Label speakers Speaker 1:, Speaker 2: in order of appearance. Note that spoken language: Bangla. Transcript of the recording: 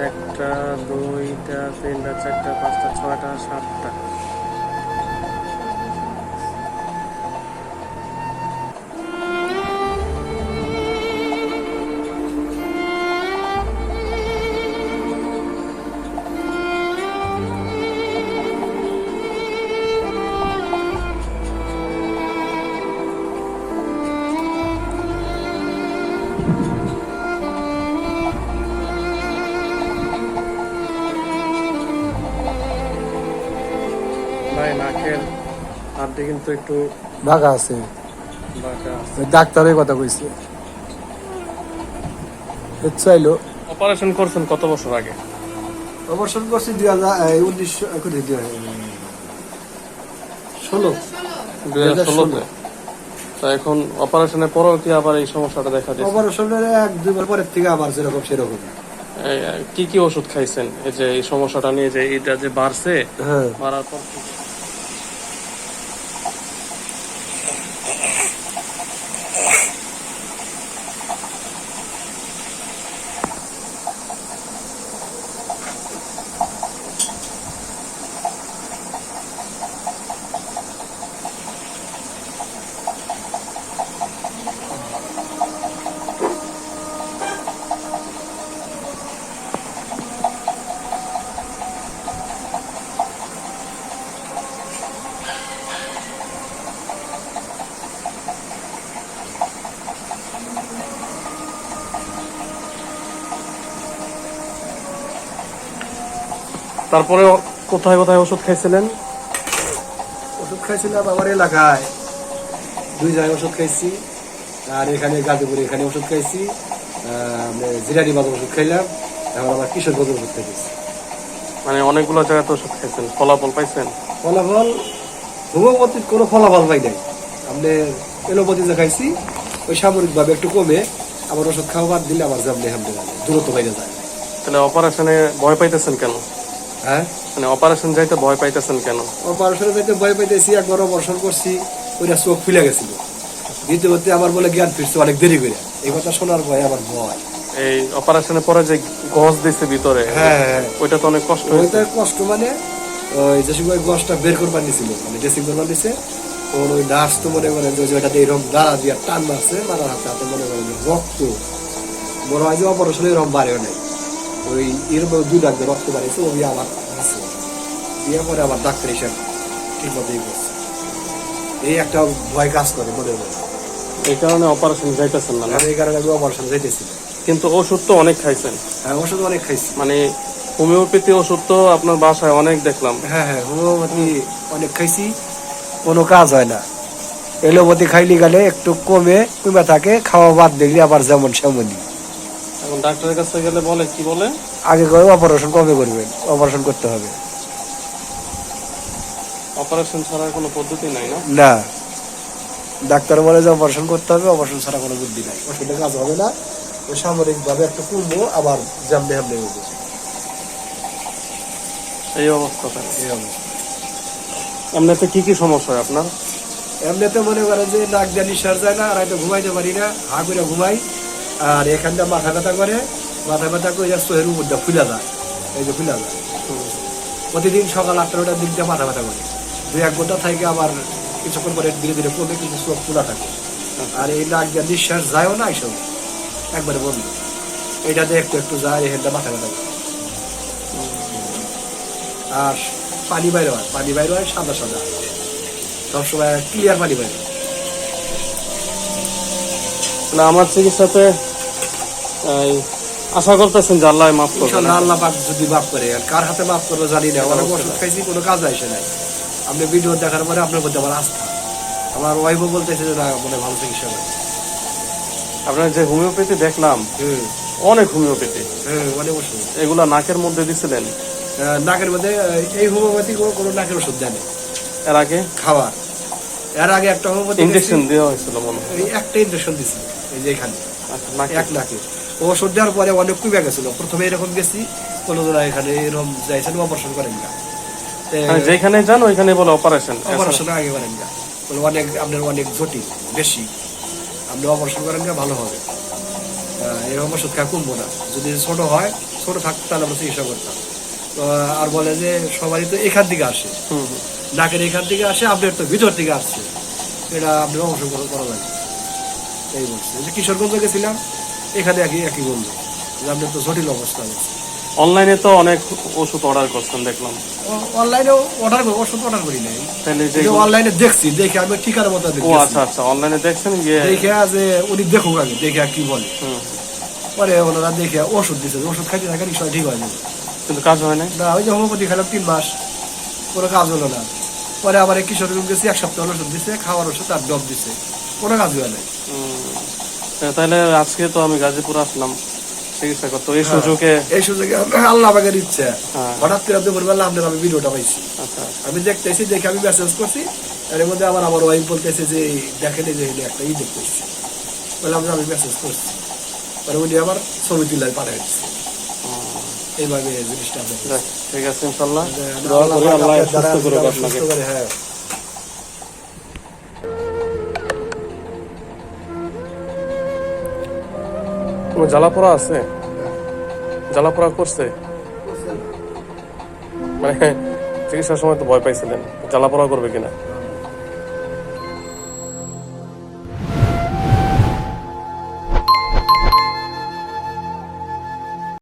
Speaker 1: একটা দুইটা তিনটা চারটা পাঁচটা ছয়টা সাতটা। কিন্তু একটু
Speaker 2: আছে। ডাক্তারের কথা কইছে। চাইলো।
Speaker 1: অপারেশন করছেন কত বছর আগে?
Speaker 2: অপারেশন করছি দুই হাজার উনিশশো ষোলো।
Speaker 1: দুই হাজার ষোলোতে তো। এখন অপারেশনের পরেও কি আবার এই সমস্যাটা দেখা দিচ্ছে
Speaker 2: অপারেশনের এক দুবার পরের থেকে আবার যেরকম সেরকম
Speaker 1: কি কি ওষুধ খাইছেন? এই যে এই সমস্যাটা নিয়ে যে এটা যে বাড়ছে
Speaker 2: হ্যাঁ।
Speaker 1: বাড়ার পর তারপরে কোথায় কোথায় ওষুধ খাইছিলেন?
Speaker 2: ওষুধ খাইছিলাম আমার এলাকায়। দুই জায়গায় ওষুধ খাইছি। আর এখানে গাজীপুরে এখানে ওষুধ খাইছি। জিরানি বাজার ওষুধ খাইলাম। এখন আবার কিশোরগঞ্জ ওষুধ খাইছি
Speaker 1: মানে অনেকগুলো জায়গাতে ওষুধ খাইছেন। ফলাফল পাইছেন?
Speaker 2: ফলাফল? হোমিওপ্যাথির কোনো ফলাফল পাই নাই। আপনি এলোপ্যাথি যে খাইছি ওই সামরিকভাবে একটু কমে। আবার ওষুধ খাওয়া বাদ দিলে আবার জামলে হামলে দূরত্ব বাইরে যায়।
Speaker 1: তাহলে অপারেশনে ভয় পাইতেছেন কেন?
Speaker 2: হ্যাঁ?
Speaker 1: মানে অপারেশন যাইতে ভয় পাইতেছেন কেন?
Speaker 2: অপারেশনের যাইতে ভয় পাইতেছি একবার অপারেশন করছি ওইটা চোখ ফুলে গেছিল। দ্বিতীয়তে আমার বলে জ্ঞান ফিরছে অনেক দেরি করে। এই কথা শোনার ভয় আমার ভয়।
Speaker 1: এই অপারেশনের পরে যে গজ দিছে ভিতরে
Speaker 2: হ্যাঁ হ্যাঁ
Speaker 1: ওইটা তো অনেক কষ্ট
Speaker 2: ওইটা কষ্ট মানে ওই যে সময় গছটা বের করবার নিছিল মানে ড্রেসিং করবার নিছে ওর ওই নার্স তো মনে করেন যে ওইটাতে এরকম দাঁড়া দিয়ে টান মারছে মারার হাতে হাতে মনে করেন রক্ত। মনে হয় যে অপারেশন এরকম বাড়েও নাই। ওই এরকম দুই ডাক্তার রক্ত বাড়িয়েছে ওই আবার দিছে দিয়ে পরে আবার ডাক্তার হিসাব ঠিক মতো করছে এই একটা ভয় কাজ করে মনে হয়
Speaker 1: এই কারণে অপারেশন যাইতেছেন না?
Speaker 2: এই কারণে আমি অপারেশন যাইতেছি
Speaker 1: কিন্তু ওষুধ তো অনেক খাইছেন।
Speaker 2: হ্যাঁ ওষুধ অনেক খাইছি।
Speaker 1: মানে হোমিওপ্যাথি ওষুধ তো আপনার বাসায় অনেক দেখলাম।
Speaker 2: হ্যাঁ হ্যাঁ হোমিওপ্যাথি অনেক খাইছি কোনো কাজ হয় না। এলোপ্যাথি খাইলি গেলে একটু কমে কমে থাকে খাওয়া বাদ দিলি আবার যেমন সেমনই
Speaker 1: ডাক্তারের কাছে গেলে বলে কি বলে?
Speaker 2: আগে করে অপারেশন কমে করবেন? অপারেশন করতে হবে।
Speaker 1: অপারেশন ছাড়ার কোনো পদ্ধতি নাই না?
Speaker 2: না। ডাক্তার বলে যে অপারেশন করতে হবে অপারেশন ছাড়া কোনো বুদ্ধি নাই। ওষুধে কাজ হবে না। ওই সামরিকভাবে একটু কমবো আবার জামলে হামলে
Speaker 1: এই অবস্থা
Speaker 2: এই অবস্থা।
Speaker 1: এমনিতে কি কি সমস্যা হয় আপনার?
Speaker 2: এমনিতে মনে করে যে নাক দিয়ে নিঃশ্বাস যায় না আর হয়তো ঘুমাইতে পারি না হা করে ঘুমাই। আর এখানটা মাথা ব্যথা করে মাথা ব্যথা করে চোহের উপরটা ফুলা যায় এই যে ফুলা যায় প্রতিদিন সকাল আটটা নটার দিক দিয়ে মাথা ব্যথা করে। দুই এক ঘণ্টা থেকে আবার কিছুক্ষণ পরে ধীরে ধীরে কমে কিন্তু চোখ খোলা থাকে। আর এই নাক দিয়ে নিঃশ্বাস যায়ও না এইসব। একবারে বন্ধ। এইটাতে একটু একটু যায় এখানটা মাথা ব্যথা করে। আর পানি বাইরে হয়। পানি বাইরে হয় সাদা সাদা। সবসময় ক্লিয়ার পানি বাইরে।
Speaker 1: আমার চিকিৎসাতে এই, আশা করতেছেন যে আল্লাহ মাফ করবেন
Speaker 2: ইনশাল্লাহ আল্লাহ পাক যদি মাফ করে আর কার হাতে মাফ করবে জানি না অনেক ওষুধ খাইছি কোনো কাজ আসে নাই। আপনি ভিডিও দেখার পরে আপনার প্রতি আমার আস্থা। আমার ওয়াইফও বলতেছে যে না মনে ভালো চিকিৎসা করে
Speaker 1: আপনার যে হোমিওপ্যাথি দেখলাম
Speaker 2: হুম।
Speaker 1: অনেক হোমিওপ্যাথি।
Speaker 2: হুম অনেক ওষুধ।
Speaker 1: এগুলা নাকের মধ্যে দিছিলেন?
Speaker 2: নাকের মধ্যে এই হোমিওপ্যাথি কোনো নাকের ওষুধ দেয় না
Speaker 1: এর আগে?
Speaker 2: খাওয়ার। এর আগে একটা হোমিওপ্যাথি
Speaker 1: ইঞ্জেকশন দেওয়া হয়েছিল মনে হয়।
Speaker 2: একটা ইঞ্জেকশন দিছি এই যে এখানে।
Speaker 1: আচ্ছা,
Speaker 2: এক নাকে ও ওষুধ দেওয়ার পরে অনেক কমে গেছিল। প্রথমে এরকম গেছি কোনো জোড়া এখানে এরকম যাইছেন অপারেশন করেন না।
Speaker 1: যেখানে যান ওইখানে বলে অপারেশন
Speaker 2: অপারেশন আগে করেন না। বলে অনেক আপনার অনেক জটিল বেশি। আপনি অপারেশন করেন না ভালো হবে। এরকম ওষুধ খাওয়া কমবো না। যদি ছোট হয় ছোট থাকতো তাহলে আমরা চিকিৎসা করতাম। আর বলে যে সবারই তো এখান থেকে আসে। নাকের এখান থেকে আসে আপনার তো ভিতর থেকে আসছে। এটা আপনার অংশগ্রহণ করা লাগে এই বলছে। যে কিশোরগঞ্জে গেছিলাম এখানে একই একই বলল যে আপনার তো জটিল অবস্থা হচ্ছে
Speaker 1: অনলাইনে তো অনেক ওষুধ অর্ডার করছেন দেখলাম।
Speaker 2: অনলাইনেও অর্ডার করি ওষুধ অর্ডার করি নাই।
Speaker 1: তাহলে যে
Speaker 2: যে অনলাইনে দেখছি দেখে আমি ঠিকানা মতো
Speaker 1: ও আচ্ছা আচ্ছা অনলাইনে দেখছেন গিয়ে
Speaker 2: দেখে যে উনি দেখুক আগে দেখে কি বলে।
Speaker 1: হুম।
Speaker 2: পরে ওনারা দেখে ওষুধ দিছে ওষুধ খাইতে থাকেন সবাই ঠিক হয়ে যাবে
Speaker 1: কিন্তু কাজ হয় না
Speaker 2: না ওই যে হোমিওপ্যাথি খেলাম তিন মাস। কোনো কাজ হলো না। পরে আবার কিশোরগঞ্জ গেছি এক সপ্তাহ ওষুধ দিছে খাওয়ার ওষুধ আর ডব দিছে। কোনো কাজ হয়
Speaker 1: হুম। তাহলে আজকে তো আমি গাজীপুর আসলাম। চিকিৎসা করতে এই সুযোগে
Speaker 2: এই সুযোগে আল্লাহ আমাকে দিচ্ছে।
Speaker 1: হ্যাঁ।
Speaker 2: হঠাৎ করে আপনি বলবেন আপনার আমি ভিডিওটা পাইছি।
Speaker 1: আচ্ছা।
Speaker 2: আমি দেখতেছি দেখে আমি মেসেজ করছি। এর মধ্যে আবার আমার ওয়াইফ বলতেছে যে দেখেন যে একটা ই দেখতেছি। বললাম যে আমি মেসেজ করছি। পরে উনি আবার ছবি তুলে পাঠিয়ে দিচ্ছে এইভাবে এই জিনিসটা
Speaker 1: ঠিক আছে ইনশাল্লাহ।
Speaker 2: আল্লাহ সুস্থ করে, হ্যাঁ।
Speaker 1: কোনো জ্বালাপোড়া আছে? জ্বালাপোড়া করছে? মানে চিকিৎসার সময় তো ভয় পাইছিলেন। জ্বালাপোড়া করবে কিনা?